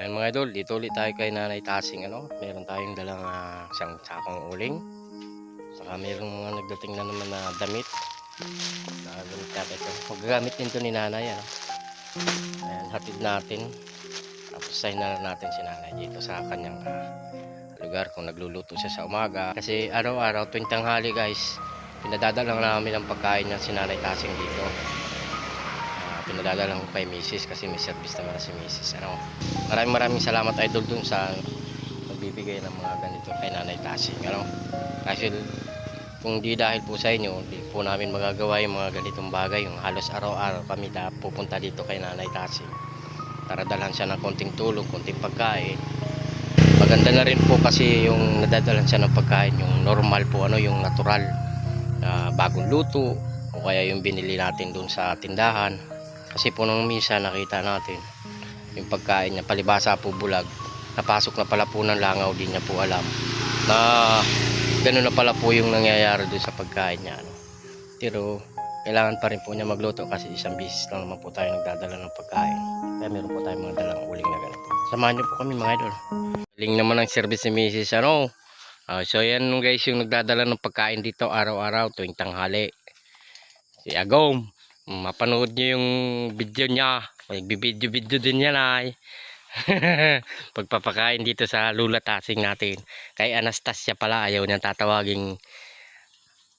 Ayun mga idol, dito ulit tayo kay Nanay Tasing ano. Meron tayong dalang ah, isang sakong uling. Saka meron mga nagdating na naman na damit. Nakagamit natin ito. Magagamit din ito ni Nanay ano. Ayan, hatid natin. Tapos sign na natin si Nanay dito sa kanyang ah, lugar kung nagluluto siya sa umaga. Kasi araw-araw tuwing tanghali guys, pinadadala namin ang pagkain niya si Nanay Tasing dito. Ah, pinadadala ko kay Mrs. kasi may service naman na si Mrs. Ano, maraming maraming salamat idol dun sa pagbibigay ng mga ganito kay Nanay Tasing. Ano, kasi kung di dahil po sa inyo, di po namin magagawa yung mga ganitong bagay. Yung halos araw-araw kami da, pupunta dito kay Nanay Tasing. Para dalhan siya ng konting tulong, konting pagkain. Maganda na rin po kasi yung nadadalan siya ng pagkain, yung normal po, ano, yung natural na bagong luto o kaya yung binili natin doon sa tindahan. Kasi po nung minsan nakita natin yung pagkain niya, palibasa po bulag, napasok na pala po ng langaw, di niya po alam na ganun na pala po yung nangyayari doon sa pagkain niya. Ano. Pero kailangan pa rin po niya magluto kasi isang bisis lang naman po tayo nagdadala ng pagkain. Kaya meron po tayong mga dalang uling na ganito. Samahan niyo po kami mga idol. Galing naman ang service ni Mrs. Ano. Ah, so yan guys yung nagdadala ng pagkain dito araw-araw tuwing tanghali. Si Agom. Mapanood niyo yung video niya. Magbibideo-video din yan ay. Pagpapakain dito sa Lula Tasing natin. Kay Anastasia pala ayaw niyang tatawaging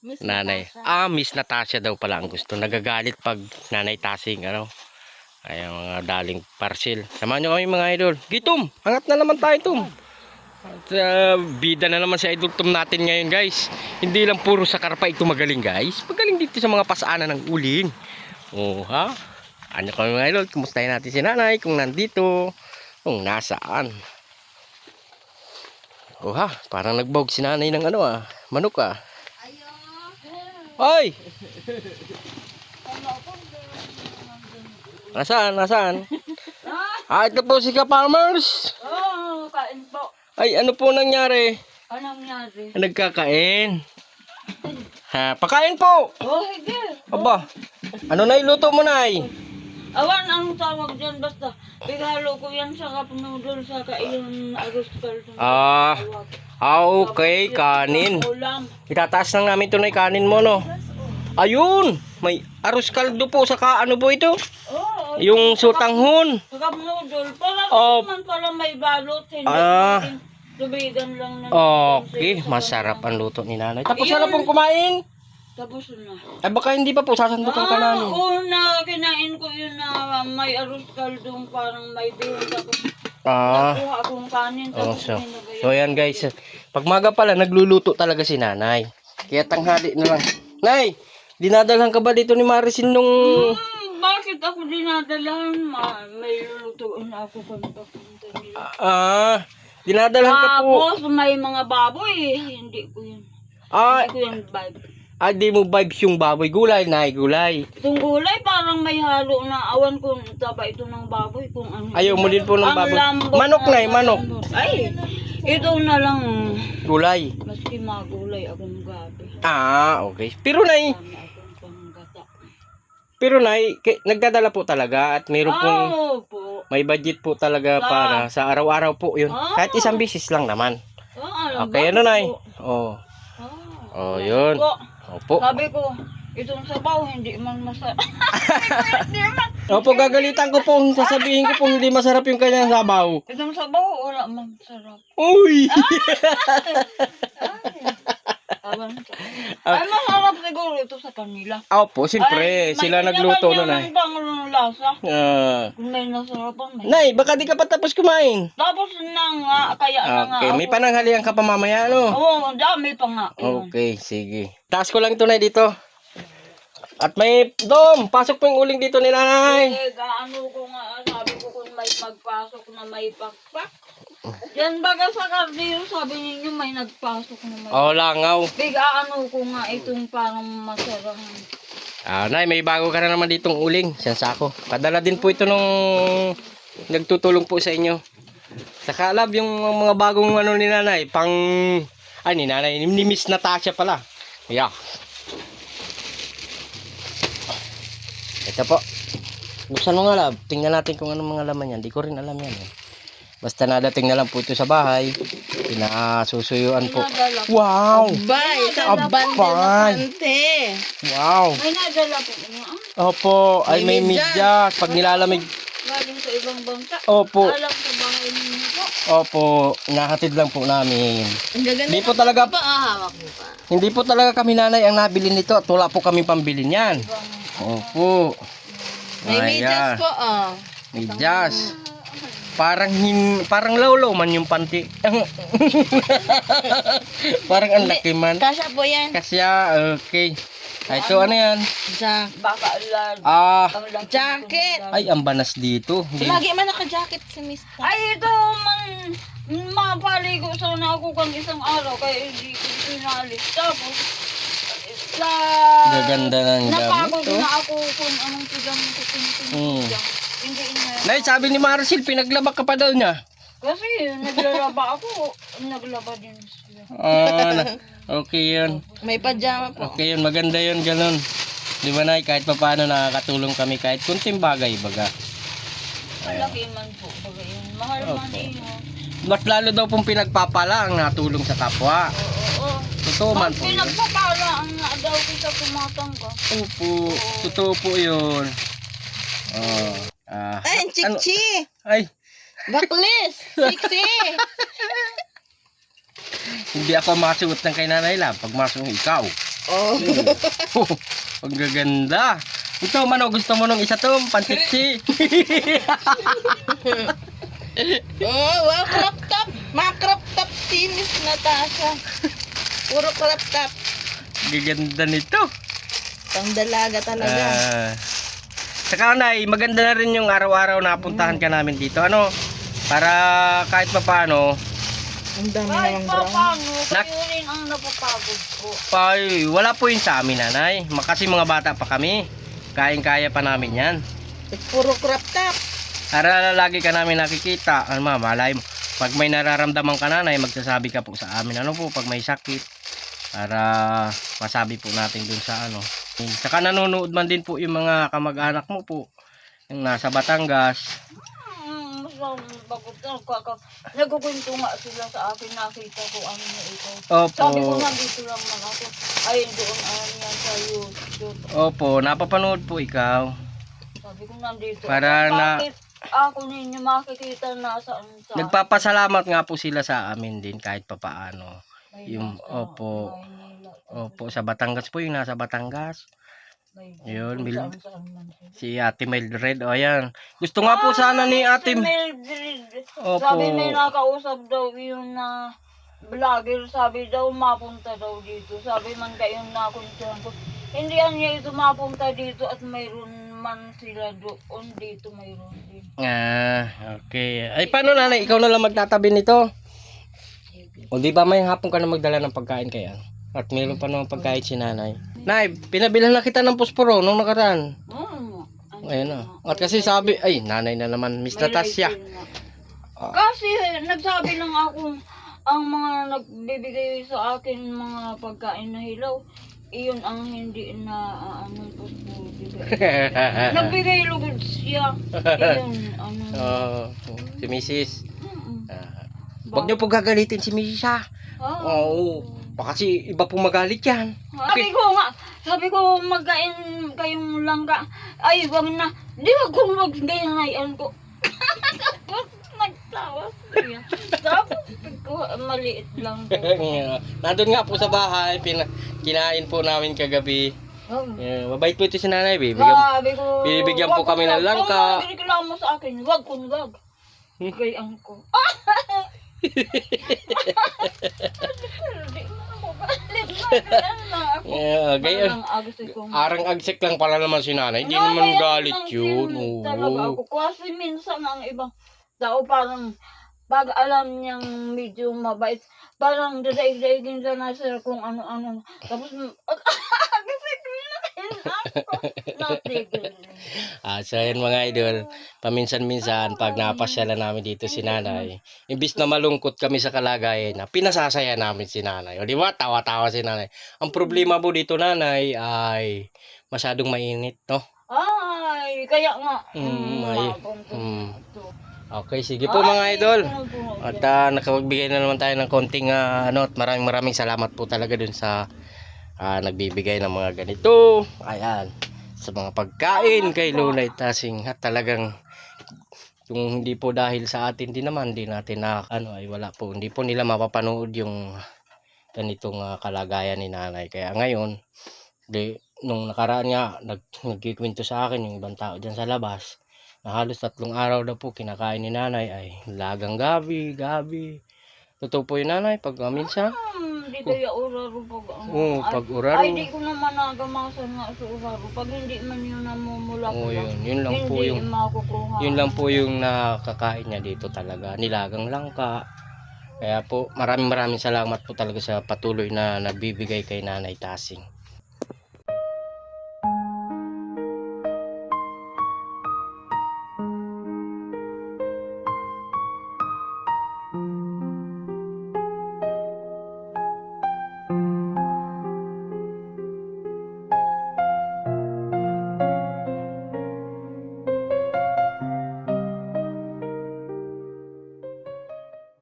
Miss nanay. Natasha. Ah, Miss Natasha daw pala ang gusto. Nagagalit pag nanay Tasing ano. Ay mga daling parcel. Samahan niyo kami mga idol. Gitom, hangat na naman tayo tum. At uh, bida na naman si Idol Tom natin ngayon guys. Hindi lang puro sa karpa ito magaling guys. Magaling dito sa mga pasaanan ng uling. Oh ha? Ano kami mga idol? Kumustahin natin si nanay kung nandito. Kung nasaan. Oh ha? Parang nagbawag si nanay ng ano ah. Manok ah. Hoy! Nasaan? Nasaan? Ah, ito po si Ka-Farmers. Oo, kain po. Ay, ano po nangyari? Anong nangyari? Nagkakain. Ha, pakain po. Oh, hindi. Aba, ano na iluto mo na Awan, ang tawag dyan basta. Bigalo ko yan sa cup noodle sa kailang agos kaldo. Ah, ah, okay, kanin. Itataas lang namin ito na kanin mo, no? Ayun, may arroz kaldo po, saka ano po ito? Oo. Yung sutanghon. Sa cup noodle. Pala Oh. naman pala may balot. Hindi Ah. tubigan lang na. Okay, masarap ang luto ni nanay. Tapos na pong kumain. Tapos na. Ay, baka hindi pa po, sasandukan ka Ah, namin. una, kinain ko yun na may arroz kaldong parang may bihon. Tapos Ah. nakuha akong kanin. Oh, Tapos so, nilagay so yan guys, pag maga pala nagluluto talaga si nanay. Kaya tanghali na lang. Nay, dinadalhan ka ba dito ni Marisin nung... Hmm, bakit ako dinadalahan? Ma, may lulutuin na ako kung papunta nila. Ah, dinadalhan ka po. Tapos may mga baboy eh. Hindi ko yun. Ah, Hindi ko yun vibe. Ah, di mo vibes yung baboy. Gulay, nay, gulay. Itong gulay parang may halo na awan kung taba ito ng baboy kung ano. Ayaw mo din po ng Ang baboy. lambot Manok, na nay, manok. Ay, ito na lang. Gulay. Maski magulay akong gabi. Ah, okay. Pero nay, Dami akong panggata. pero nay, ki- nagdadala po talaga at mayroon pong Oo po. may budget po talaga Ah. para sa araw-araw po yun. Ah. Kahit isang bisis lang naman. Oh, alam Okay, ba? ano nay? Po. Oh. Ah. Oh, yun. Po. Opo. Sabi ko, itong sabaw hindi man masarap. hindi man. Opo, gagalitan ko po. Sasabihin ko po hindi masarap yung kanyang sabaw. Itong sabaw wala man sarap. Uy! Awan ka. Ay, masarap siguro ito sa kanila. Opo, siyempre. Ay, Sila may nagluto nun ay. ng pangalong lasa. Ah. Kung may nasarapan, may. Nay, baka di ka pa tapos kumain. Tapos na nga, kaya na nga Okay, may pananghalian ka pa mamaya, no? Oo, dami pa nga. yun. Okay, sige. Taas ko lang ito na dito. At may, Dom, pasok po yung uling dito ni nanay. Eh, gaano ko nga, sabi ko kung may magpasok na may pakpak. Yan baga sa kardero, sabi ninyo may nagpasok na may Oh, langaw. Bigaano ko nga itong parang masarang. Ah, nay, may bago ka na naman ditong uling. Siyan sako. Padala din po ito nung nagtutulong po sa inyo. Saka love yung mga bagong ano ni nanay, pang ay ni nanay, ni Miss Natasha pala. Yeah. Ito po. Buksan mo nga love. Tingnan natin kung anong mga laman yan. Di ko rin alam yan. Eh. Basta nadating na lang po ito sa bahay. Pinasusuyuan po. Wow! Bay, sa Abay. na pante. Wow! May nadala po niya. ah. Opo, ay may May. Pag nilalamig, Galing sa ibang bansa. opo, Alam sa bahay ninyo po. opo, nahatid lang po namin. Ang gaganda Hindi po talaga, pa ah, hawak mo pa. hindi po talaga kami nanay ang nabili nito at wala po kami pambili niyan. Opo. May medyas Ayan. po oh. Medyas. Parang hin, parang lawlaw man yung panty. parang ang laki man. Kasha po yan. Kasya, okay. Ay, ito ano yan? Sa baka alad. Ah, Jacket. ay, ang banas dito. Lagi man naka-jacket si Mr. Ay, ito man, mapaligo sana ako kang isang araw kaya hindi ko pinalis. Tapos, sa... Gaganda ng gamit Napagod to. na ako kung anong pigam ko Hmm. pinipinigyan. Hindi na. Nay, sabi ni Marcel, pinaglaba ka pa daw niya. Kasi naglalaba ako, naglaba din sila. Ah, na- okay yun. May pajama po. Okay yun, maganda yun, ganun. Di ba, Nay? Kahit pa paano nakakatulong kami, kahit kunting bagay, baga. Malaki man po, baga yun. Mahal man Opo. iyo. Mas lalo daw pong pinagpapala ang natulong sa kapwa. Oo, oo. Totoo man Pag po yun. pinagpapala ang nga daw kita pumatang ka. Opo, totoo po yun. Oh, ah, Ay, ang chichi. ay, Baklis. Sexy. hindi ako makasuot ng kay Nanay Lab. Pag masong ikaw. Oh. Ang gaganda. Ito, mano, gusto mo nung isa to? Pantiksi. Oh, wow, crop top. Mga crop top si Miss Natasha. Puro crop top. gaganda nito. Pang dalaga talaga. Ah. Saka Nay, maganda na rin yung araw-araw na puntahan ka namin dito. Ano? Para kahit pa paano, ang dami Kahit namang pa brown. paano, Nak- kayo rin ang napapagod po. ay, wala po yun sa amin, nanay. Ma- Kasi mga bata pa kami. Kayang-kaya pa namin yan. Puro crop top. Para lagi ka namin nakikita. Ano ma, malay mo. Pag may nararamdaman ka nanay, magsasabi ka po sa amin. Ano po, pag may sakit. Para masabi po natin dun sa ano. Saka nanonood man din po yung mga kamag-anak mo po. Yung nasa Batangas. Na. Nagkukwento nga sila sa akin, nakita ko ano na ito. Sabi ko, Opo. nandito lang man ako. Ay, doon ano yan sa YouTube. Opo, napapanood po ikaw. Sabi ko, nandito. Para na- ako ninyo makikita nasaan sa... Nagpapasalamat nga po sila sa amin din kahit papaano. may yung- opo. Maynila. Opo, sa Batangas po yung nasa Batangas. Yun, sila. Si Ate Mildred, o ayan. Gusto nga po sana ni Ah, Ate... Mildred. Opo. Sabi may nakausap daw yun na vlogger. Sabi daw mapunta daw dito. Sabi man kayo nakuntuhan ko. Hindi yan niya ito mapunta dito at mayroon man sila doon. Dito mayroon din. Ah, okay. Ay, paano nanay? Ikaw na lang magtatabi nito? O di ba may hapon ka na magdala ng pagkain kaya? At meron pa naman pagkain si nanay. Nay, pinabilan na kita ng posporo nung nakaraan. Hmm. Ayun na. At kasi sabi, ay, nanay na naman, Miss Natasha. Ah. Kasi nagsabi lang ako ang mga nagbibigay sa akin mga pagkain na hilaw, iyon ang hindi na uh, anong puspuro bigay. Nagbigay lugod siya. Iyon, ano. Oh, si Mrs. Mm-mm. Ah, Huwag niyo po gagalitin si Mrs. ha. Oo. Baka kasi iba po magalit yan. Sabi ko nga, sabi ko magkain kayong langka. Ay, wag na. Di wag kong maggayangayan ko. Tapos nagtawa siya. Tapos ko, maliit lang ko. Nandun nga po sa bahay, pina, kinain po namin kagabi. Oh. Yeah, mabait po ito si nanay, bibigyan, Sabi ko, bibigyan po wag kami ng wag. langka. Kung magreklamo sa akin, wag kun wag. Hmm? Gayaan ko. Hindi mo ako galit. Ganyan lang ako. Yeah, ko. Arang agsik lang pala naman si nanay. Hindi Ano, naman kaya galit yun. feel Talaga Oo. ako. Kasi minsan ang ibang tao parang pag alam niyang medyo mabait, parang dadaig-daigin siya na sir kung ano-ano. Tapos, ako. Natigil. Ah, so yan mga idol, paminsan-minsan pag napasyalan namin dito si nanay, imbis na malungkot kami sa kalagayan na pinasasaya namin si nanay. O di ba, tawa-tawa si nanay. Ang problema po dito nanay ay masyadong mainit, no? Ay, kaya nga. Mm, mm, ay, mm. ito. Okay, sige po mga idol. At ah, nakapagbigay na naman tayo ng konting ah, ano at maraming maraming salamat po talaga dun sa ah, nagbibigay ng mga ganito. Ayan. Sa mga pagkain kay Lulay Tasing at talagang kung hindi po dahil sa atin din naman hindi natin na ano ay wala po hindi po nila mapapanood yung ganitong ah, kalagayan ni nanay kaya ngayon di nung nakaraan nga nag, nagkikwento sa akin yung ibang tao dyan sa labas na halos tatlong araw daw po kinakain ni nanay ay lagang gabi, gabi. Totoo po yun nanay pag uh, minsan. Hmm, di kaya uraro pag ano. Ay- pag uraro. Ay, di ko naman nagamasan nga sa uraro. Pag hindi man yun namumula Oo, yun. Yun lang po hindi yung makukuha. yun lang po yung nakakain niya dito talaga. Nilagang langka. Kaya po maraming maraming salamat po talaga sa patuloy na nagbibigay kay Nanay Tasing.